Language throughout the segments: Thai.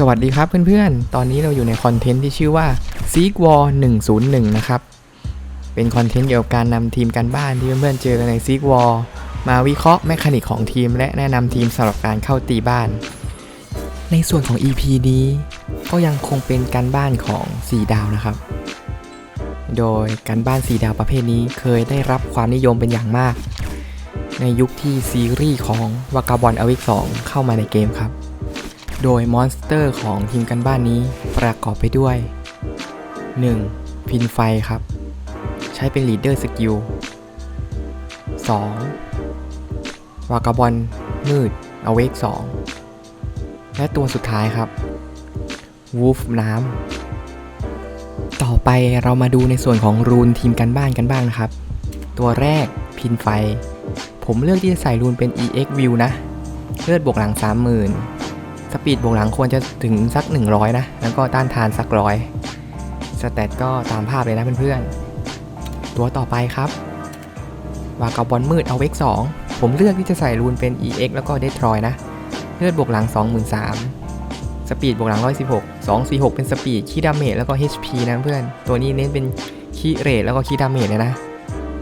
สวัสดีครับเพื่อนๆ ตอนนี้เราอยู่ในคอนเทนต์ที่ชื่อว่า Seek War 101 นะครับ เป็นคอนเทนต์เกี่ยวกับการนำทีมกันบ้านที่เพื่อนๆเจอกันใน Seek War มาวิเคราะห์แมคานิกของทีม และแนะนำทีมสำหรับการเข้าตีบ้าน ในส่วนของ EP นี้ ก็ยังคงเป็นการบ้านของ 4 ดาวนะครับ โดยการบ้าน 4 ดาวประเภทนี้เคยได้รับความนิยมเป็นอย่างมาก ในยุคที่ซีรีส์ของวากาบอลอวิก2เข้ามาในเกมครับ โดยมอนสเตอร์ของทีมกันบ้านนี้ประกอบไปด้วย 1. พินไฟครับ ใช้เป็นลีดเดอร์สกิล 2. วากาบอลมืดอเวก2และตัวสุดท้ายครับวูฟน้ำต่อไปเรามาดูในส่วนของรูนทีมกันบ้านกันบ้างนะครับ ตัวแรกพินไฟ ผมเลือกที่จะใส่รูนเป็น EX View นะ เลือดบวกหลัง 30,000 สปีดบวกหลังควรจะถึงสัก 100 นะ แล้วก็ต้านทานสักร้อยสแตทก็ตามภาพเลยนะเพื่อนๆ ตัวต่อไปครับวากาบอลมืดเอาเวก2ผมเลือกที่จะใส่รูนเป็น EX แล้วก็เดทรอยนะ เลือดบวกหลัง 23,000สปีดบวกหลัง 116 246 เป็นสปีดคีดาเมจแล้วก็ HP นะเพื่อน ตัวนี้เน้นเป็นคีเรทแล้วก็คีดาเมจเลยนะ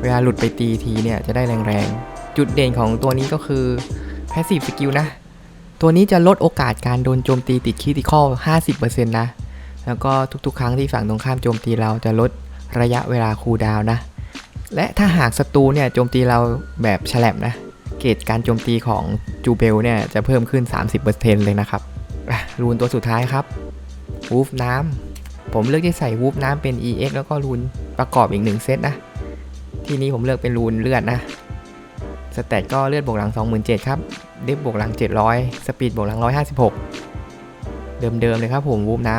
เวลาหลุดไปตีทีเนี่ยจะได้แรงๆ จุดเด่นของตัวนี้ก็คือ Passive Skill นะ ตัวนี้จะลดโอกาสการโดนโจมตีติดคิติคอล50%นะ แล้วก็ทุกๆ ครั้งที่ฝั่งตรงข้ามโจมตีเราจะลดระยะเวลาคูลดาวนะ และถ้าหากศัตรูเนี่ยโจมตีเราแบบฉลับนะ เกรดการโจมตีของจูเบลเนี่ยจะเพิ่มขึ้น 30%เลยนะครับรูนตัวสุดท้ายครับวูฟน้ำผมเลือกที่ใส่วูฟน้ำเป็น EX แล้วก็รูนประกอบอีกหนึ่งเซตนะ ที่นี้ผมเลือกเป็นรูนเลือดนะ สแตทก็เลือดบวกหลัง 27,000 ครับ เดฟบวกหลัง 700 สปีดบวกหลัง 156 เดิมๆเลยครับผมวูบน้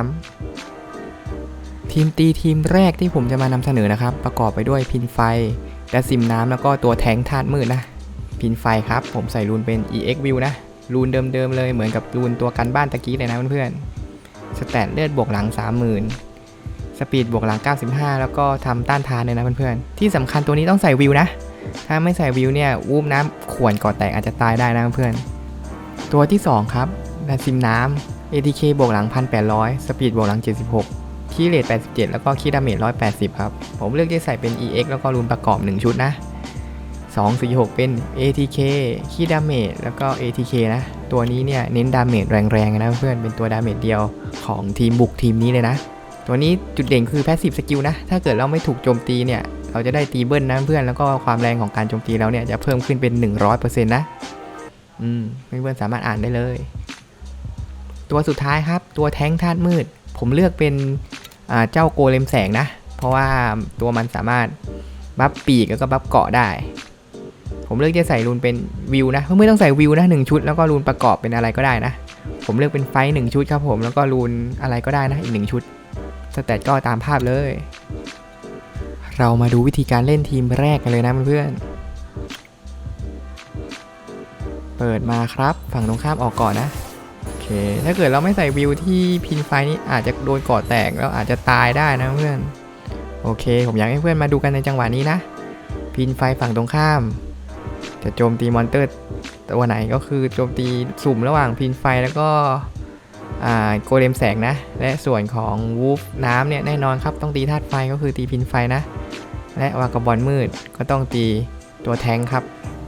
ำ ทีมตีทีมแรกที่ผมจะมานำเสนอนะครับ ประกอบไปด้วยพินไฟและซิมน้ำแล้วก็ตัวแทงธาตุมืดนะ พินไฟครับ ผมใส่รูนเป็น EX View นะ รูนเดิมๆเลยเหมือนกับรูนตัวกันบ้านตะกี้เลยนะเพื่อนๆ สแตทเลือดบวกหลัง 30,000สปีดบวกหลัง 95 แล้วก็ทำต้านทานเลยนะเพื่อนๆ ที่สำคัญตัวนี้ต้องใส่วิวนะ ถ้าไม่ใส่วิวเนี่ยวูบน้ำขวนก่อแตกอาจจะตายได้นะเพื่อน ตัวที่ 2 ครับแบซิมน้ำ ATK บวกหลัง 1,800 สปีดบวกหลัง 76คีย์เรท87 แล้วก็คีดาเมจ180 ครับ ผมเลือกที่ใส่เป็น EX แล้วก็รูนประกอบ 1 ชุดนะ 2 4 6 เป็น ATK คีดาเมจแล้วก็ ATK นะ ตัวนี้เนี่ยเน้นดาเมจแรงๆนะเพื่อนเป็นตัวดาเมจเดียวของทีมบุกทีมนี้เลยนะ ตัวนี้จุดเด่นคือ Passive Skill นะ ถ้าเกิดเราไม่ถูกโจมตีเนี่ย เราจะได้ตีเบิ้ลนะเพื่อนแล้วก็ความแรงของการโจมตีเราเนี่ยจะเพิ่มขึ้นเป็น 100%นะอืมเพื่อนๆสามารถอ่านได้เลย ตัวสุดท้ายครับ ตัวแท้งธาตุมืด ผมเลือกเป็นเจ้าโกเลมแสงนะ เพราะว่าตัวมันสามารถบัฟปีกแล้วก็บัฟเกาะได้ ผมเลือกจะใส่รูนเป็นวิวนะเพื่อนๆต้องใส่วิวนะหนึ่งชุดแล้วก็รูนประกอบเป็นอะไรก็ได้นะ ผมเลือกเป็นไฟหนึ่งชุดครับผมแล้วก็รูนอะไรก็ได้นะอีกหนึ่งชุดสแตทก็ตามภาพเลย เรามาดูวิธีการเล่นทีมแรกกันเลยนะเพื่อนเปิดมาครับ ฝั่งตรงข้ามออกก่อนนะโอเคถ้าเกิดเราไม่ใส่วิวที่พินไฟนี่อาจจะโดนก่อแตกแล้วอาจจะตายได้นะเพื่อนโอเค ผมอยากให้เพื่อนมาดูกันในจังหวะนี้นะ พินไฟฝั่งตรงข้าม จะโจมตีมอนเตอร์ตัวไหนก็คือโจมตีสุ่มระหว่างพินไฟแล้วก็ โกเลมแสงนะ และส่วนของวูฟน้ำเนี่ยแน่นอนครับต้องตีธาตุไฟก็คือตีพินไฟนะ และวากาบอลมืดก็ต้องตีตัวแทงครับ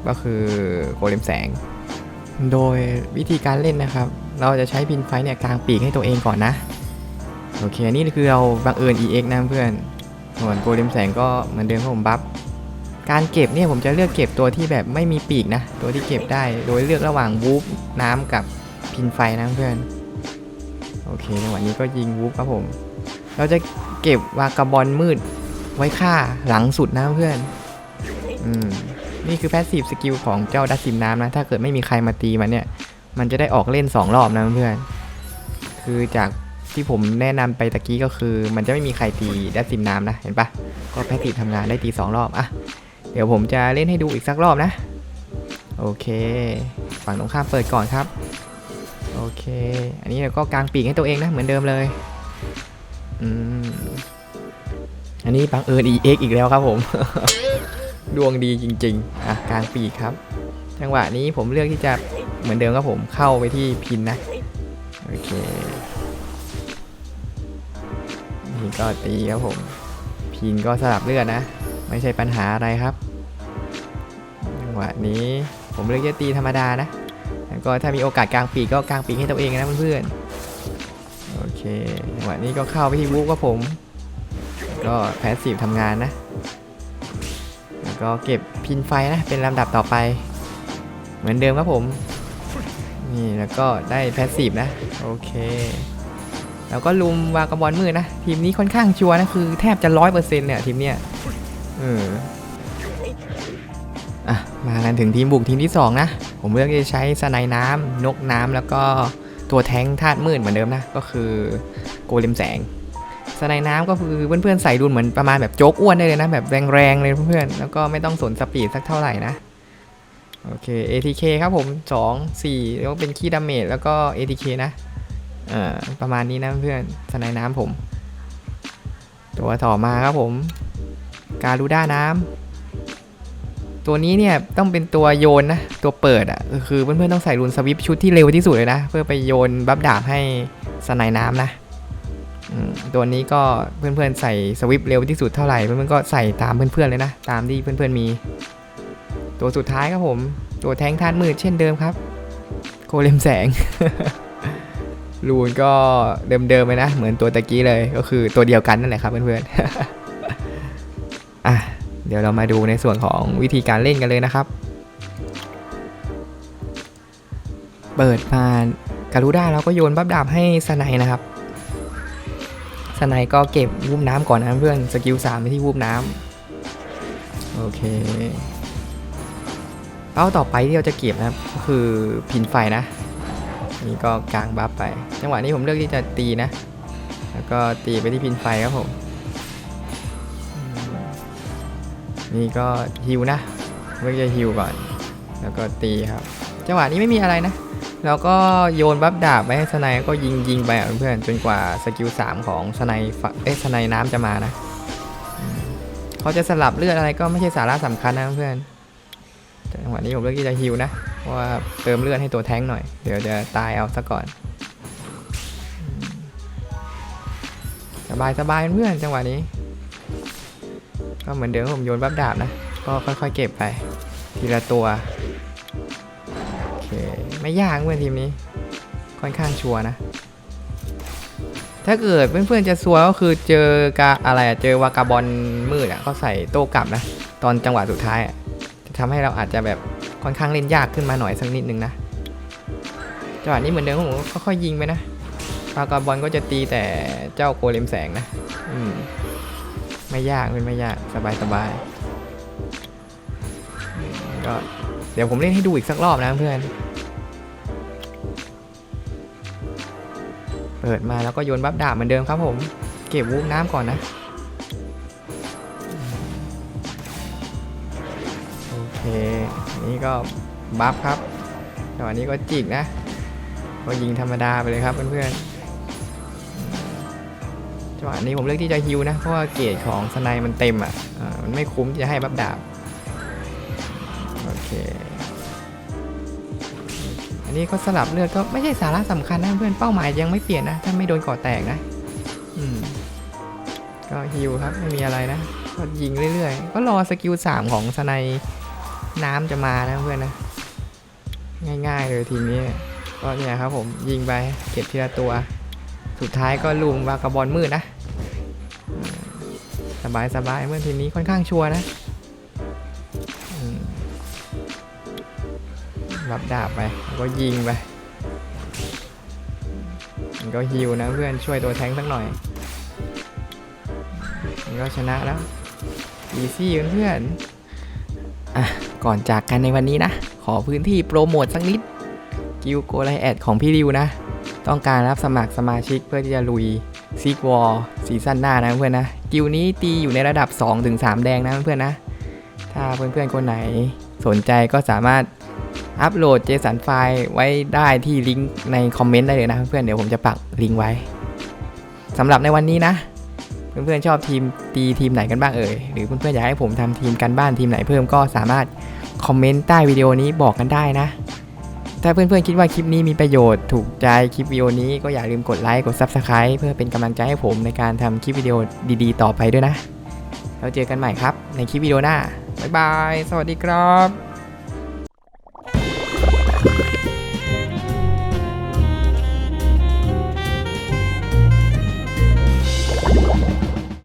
ก็คือโกเลมแสง โดยวิธีการเล่นนะครับ เราจะใช้พินไฟเนี่ยกลางปีกให้ตัวเองก่อนนะ โอเคนนี่คือเราบังเอิญ EX นะเพื่อนส่วนโกเลมแสงก็เหมือนเดิมครับผมบัฟการเก็บเนี่ยผมจะเลือกเก็บตัวที่แบบไม่มีปีกนะ ตัวที่เก็บได้โดยเลือกระหว่างวูฟน้ำกับพินไฟนะเพื่อน โอเคจังหวะนี้ก็ยิงวูฟครับผม เราจะเก็บวากาบอลมืดไว้ฆ่าหลังสุดนะเพื่อน อืม นี่คือแพสซีฟสกิลของเจ้าดัชซิมน้ำนะ ถ้าเกิดไม่มีใครมาตีมันเนี่ย มันจะได้ออกเล่น 2 รอบนะเพื่อน คือจากที่ผมแนะนำไปตะกี้ก็คือ มันจะไม่มีใครตีดัชซิมน้ำนะ เห็นปะก็แพสซีฟทำงานได้ตี 2 รอบอะ เดี๋ยวผมจะเล่นให้ดูอีกสักรอบนะ โอเค ฝั่งตรงข้ามเปิดก่อนครับ โอเค อันนี้เราก็กางปีกให้ตัวเองนะเหมือนเดิมเลย อืม อันนี้บังเอิญ EX อีกแล้วครับผม ดวงดีจริง ๆ อะกางปีกครับ จังหวะนี้ผมเลือกที่จะเหมือนเดิมครับผมเข้าไปที่พินนะ โอเค นี่ก็ตีครับผม พินก็สลับเลือดนะ ไม่ใช่ปัญหาอะไรครับ จังหวะนี้ผมเลือกจะตีธรรมดานะ ก็ถ้ามีโอกาสกลางปีกก็กลางปีกให้ตัวเองนะเพื่อนๆ โอเคจังหวะนี้ก็เข้าไปที่วูฟครับผม ก็แพสซีฟทำงานนะ แล้วก็เก็บพินไฟนะเป็นลำดับต่อไป เหมือนเดิมครับผม นี่แล้วก็ได้แพสซีฟนะ โอเคแล้วก็ลุมวากระบอลมืดนะ ทีมนี้ค่อนข้างชัวร์นะ คือแทบจะร้อยเปอร์เซ็นต์เนี่ยทีมเนี้ยเอออะ มากันถึงทีมบุกทีมที่2นะ ผมเลือกจะใช้สไนน้ำนกน้ำแล้วก็ตัวแท้งธาตุมืดเหมือนเดิมนะ ก็คือโกเลมแสงสไนน้ำก็คือเพื่อนๆใส่ดุนเหมือนประมาณแบบโจ๊กอ้วนได้เลยนะ แบบแรงๆเลยเพื่อนๆแล้วก็ไม่ต้องสนสปีดสักเท่าไหร่นะโอเค ATK ครับผม 2 4 แล้วเป็นคีย์ดามเมจแล้วก็ ATK นะเอ่อประมาณนี้นะเพื่อนสไนน้ำผม ตัวต่อมาครับผม การูด้าน้ำ ตัวนี้เนี่ยต้องเป็นตัวโยนนะตัวเปิดอะ่ะคือเพื่อนๆต้องใส่รุนสวิปชุดที่เร็วที่สุดเลยนะ เพื่อไปโยนบัฟดาบให้สไนน้ำนะตัวนี้ก็เพื่อนๆใส่สวิปเร็วที่สุดเท่าไหร่เพื่อนๆก็ใส่ตามเพื่อนๆเลยนะตามที่เพื่อนๆมี ตัวสุดท้ายครับผม ตัวแทงธาตุมืดเช่นเดิมครับ โคเลมแสงรูนก็เดิมๆเลยนะ เหมือนตัวตะกี้เลยก็คือตัวเดียวกันนั่นแหละครับเพื่อนๆ เดี๋ยวเรามาดูในส่วนของวิธีการเล่นกันเลยนะครับ เปิดมาการูด้าเราก็โยนบัฟดาบให้สไนนะครับสไนก็เก็บวูบน้ำก่อนนะเพื่อนสกิล3ไปที่วูบน้ำโอเคเป้าต่อไปที่เราจะเก็บนะครับก็คือพินไฟนะนี่ก็กลางบัฟไป จังหวะนี้ผมเลือกที่จะตีนะ แล้วก็ตีไปที่พินไฟครับผม นี่ก็ฮิวนะเลือกจะฮิวก่อน แล้วก็ตีครับ จังหวะนี้ไม่มีอะไรนะ แล้วก็โยนบัฟดาบไปให้สไนก็ยิงยิงไปเพื่อนๆจนกว่าสกิล3ของสไนเอ้สไนน้ำจะมานะเขาจะสลับเลือดอะไรก็ไม่ใช่สาระสำคัญนะเพื่อนจังหวะนี้ผมเลือกที่จะฮิวนะเพราะว่าเติมเลือดให้ตัวแท้งหน่อย เดี๋ยวจะตายเอาซะก่อน สบายสบายเพื่อนจังหวะนี้ ก็เหมือนเดิมผมโยนบัฟดาบนะ ก็ค่อยๆเก็บไป ทีละตัว โอเค ไม่ยากเพื่อนทีมนี้ ค่อนข้างชัวร์นะ ถ้าเกิดเพื่อนๆจะซัวก็คือเจอกาอะไรอะเจอวากาบอลมืดอะก็ใส่โต้กลับนะ ตอนจังหวะสุดท้ายอะจะทำให้เราอาจจะแบบค่อนข้างเล่นยากขึ้นมาหน่อยสักนิดนึงนะจังหวะนี้เหมือนเดิมผมก็ค่อยๆยิงไปนะปากาบอลก็จะตีแต่เจ้าโกเลมแสงนะ อืม ไม่ยากเป็นไม่ยากสบายสบายก็เดี๋ยวผมเล่นให้ดูอีกสักรอบนะเพื่อน เปิดมาแล้วก็โยนบัฟดาบเหมือนเดิมครับผม เก็บวูบน้ำก่อนนะ โอเค นี่ก็บัฟครับจังหวะนี้ก็จิกนะ ก็ยิงธรรมดาไปเลยครับเพื่อนๆ จังหวะนี้ผมเลือกที่จะฮิวนะ เพราะว่าเกรดของสไนมันเต็มอะอ่ามันไม่คุ้มที่จะให้บัฟดาบ โอเค อันนี้ก็สลับเลือดก็ไม่ใช่สาระสำคัญนะเพื่อนเป้าหมายยังไม่เปลี่ยนนะ ถ้าไม่โดนก่อแตกนะ อืม ก็ฮิวครับ ไม่มีอะไรนะ ก็ยิงเรื่อยๆ ก็รอสกิล3ของสไนน้ำจะมานะเพื่อนนะ ง่ายๆเลยทีนี้ก็เนี่ยครับผมยิงไปเก็บทีละตัว สุดท้ายก็ลุมวากระบอลมืดนะ สบายสบายเมื่อทีนี้ค่อนข้างชัวร์นะรับดาบไปแล้วก็ยิงไปก็ฮิวนะเพื่อนช่วยตัวแทงสักหน่อยก็ชนะแล้วอีซี่เพื่อนอะก่อนจากกันในวันนี้นะ ขอพื้นที่โปรโมทสักนิด กิลโกไลแอดของพี่ริวนะ ต้องการรับสมัครสมาชิกเพื่อที่จะลุยซีกวอร์ซีซั่นหน้านะเพื่อนนะ กิลนี้ตีอยู่ในระดับ 2-3 แดงนะเพื่อนนะ ถ้าเพื่อนๆคนไหนสนใจก็สามารถอัปโหลด JSON ไฟล์ไว้ได้ที่ลิงก์ในคอมเมนต์ได้เลยนะเพื่อนเดี๋ยวผมจะปักลิงก์ไว้สำหรับในวันนี้นะ เพื่อนๆชอบทีมตีทีมไหนกันบ้างเอ่ยหรือเพื่อนๆอยากให้ผมทำทีมกันบ้านทีมไหนเพิ่มก็สามารถคอมเมนต์ใต้วิดีโอนี้บอกกันได้นะ ถ้าเพื่อนๆคิดว่าคลิปนี้มีประโยชน์ถูกใจคลิปวิดีโอนี้ก็อย่าลืมกดไลค์กด Subscribe เพื่อเป็นกำลังใจให้ผมในการทำคลิปวิดีโอดีๆ ต่อไปด้วยนะ แล้วเจอกันใหม่ครับในคลิปวิดีโอหน้า บ๊ายบาย สวัสดีครับ